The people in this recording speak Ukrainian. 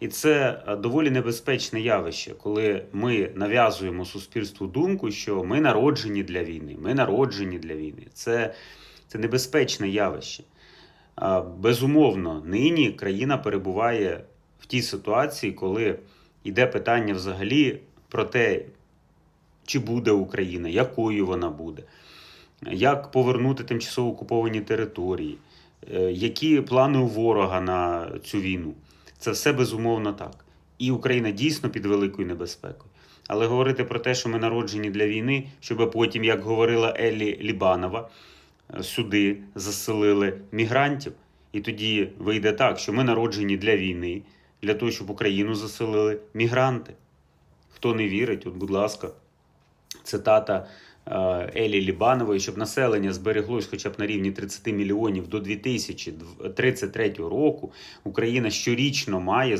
І це е, доволі небезпечне явище, коли ми нав'язуємо суспільству думку, що ми народжені для війни, ми народжені для війни. Це, це небезпечне явище. Безумовно, нині країна перебуває в тій ситуації, коли йде питання взагалі про те, чи буде Україна, якою вона буде, як повернути тимчасово окуповані території, е, які плани у ворога на цю війну. Це все безумовно так. І Україна дійсно під великою небезпекою. Але говорити про те, що ми народжені для війни, щоб потім, як говорила Еллі Лібанова, е, сюди заселили мігрантів. І тоді вийде так, що ми народжені для війни, для того, щоб Україну заселили мігранти. Хто не вірить, от, будь ласка, цитата е, Елі Лібанової, щоб населення збереглось хоча б на рівні 30 мільйонів до 2033 року, Україна щорічно має